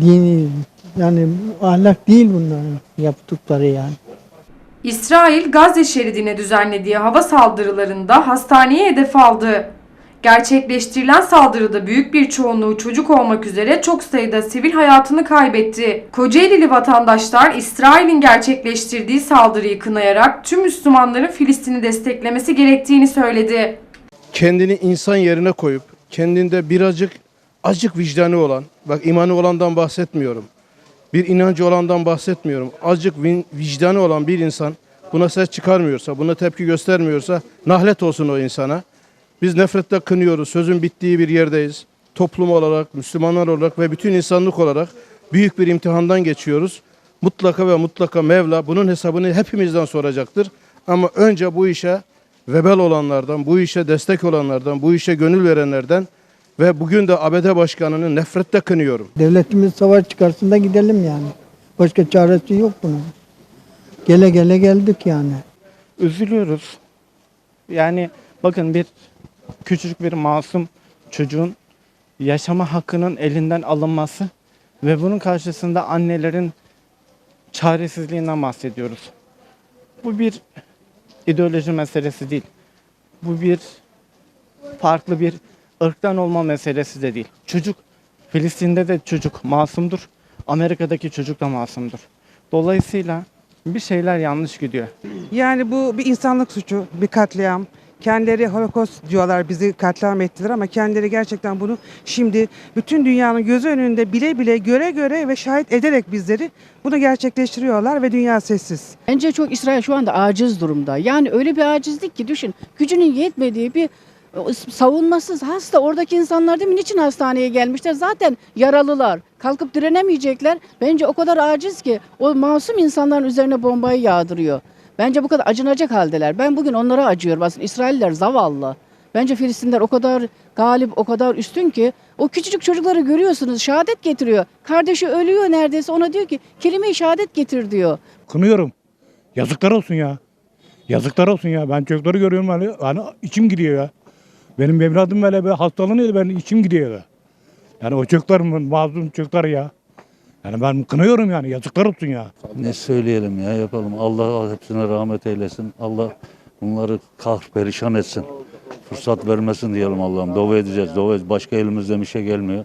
dini yani ahlak değil bunların yaptıkları yani. İsrail Gazze şeridine düzenlediği hava saldırılarında hastaneye hedef aldı. Gerçekleştirilen saldırıda büyük bir çoğunluğu çocuk olmak üzere çok sayıda sivil hayatını kaybetti. Kocaelili vatandaşlar İsrail'in gerçekleştirdiği saldırıyı kınayarak tüm Müslümanların Filistin'i desteklemesi gerektiğini söyledi. kendini insan yerine koyup kendinde birazcık acık vicdanı olan, bak imanı olandan bahsetmiyorum. Bir inancı olandan bahsetmiyorum. Azıcık vicdanı olan bir insan buna ses çıkarmıyorsa, buna tepki göstermiyorsa nahlet olsun o insana. Biz nefretle kınıyoruz. Sözün bittiği bir yerdeyiz. Toplum olarak, Müslümanlar olarak ve bütün insanlık olarak büyük bir imtihandan geçiyoruz. Mutlaka ve mutlaka Mevla bunun hesabını hepimizden soracaktır. Ama önce bu işe vebel olanlardan, bu işe destek olanlardan, bu işe gönül verenlerden ve bugün de ABD Başkanı'nı nefretle kınıyorum. Devletimiz savaş çıkarsın da gidelim yani. Başka çaresi yok bunun. Gele gele geldik yani. üzülüyoruz. Yani bakın bir küçücük bir masum çocuğun yaşama hakkının elinden alınması ve bunun karşısında annelerin çaresizliğinden bahsediyoruz. Bu bir ideoloji meselesi değil. Bu bir farklı bir ırktan olma meselesi de değil. Çocuk Filistin'de de çocuk masumdur. Amerika'daki çocuk da masumdur. Dolayısıyla bir şeyler yanlış gidiyor. Yani bu bir insanlık suçu, bir katliam. Kendileri holokost diyorlar bizi katliam ettiler ama kendileri gerçekten bunu şimdi bütün dünyanın gözü önünde bile bile göre göre ve şahit ederek bizleri bunu gerçekleştiriyorlar ve dünya sessiz. Bence çok İsrail şu anda aciz durumda. Yani öyle bir acizlik ki düşün. Gücünün yetmediği bir savunmasız hasta oradaki insanlar değil mi? Niçin hastaneye gelmişler? Zaten yaralılar. Kalkıp direnemeyecekler. Bence o kadar aciz ki o masum insanların üzerine bombayı yağdırıyor. Bence bu kadar acınacak haldeler. Ben bugün onlara acıyorum. Aslında İsrailler zavallı. Bence Filistinler o kadar galip, o kadar üstün ki o küçücük çocukları görüyorsunuz şehadet getiriyor. Kardeşi ölüyor neredeyse ona diyor ki kelime-i şehadet getir diyor. Kınıyorum. Yazıklar olsun ya. Yazıklar olsun ya. Ben çocukları görüyorum hani, hani içim gidiyor ya. Benim evladım böyle bir hastalanıyor ben içim gidiyor ya. Yani o çocuklar mazlum çocuklar ya. Yani ben kınıyorum yani yazıklar olsun ya. Ne söyleyelim ya yapalım. Allah hepsine rahmet eylesin. Allah bunları kahr perişan etsin. Fırsat vermesin diyelim Allah'ım. Dua edeceğiz, dua edeceğiz. Başka elimizden bir şey gelmiyor.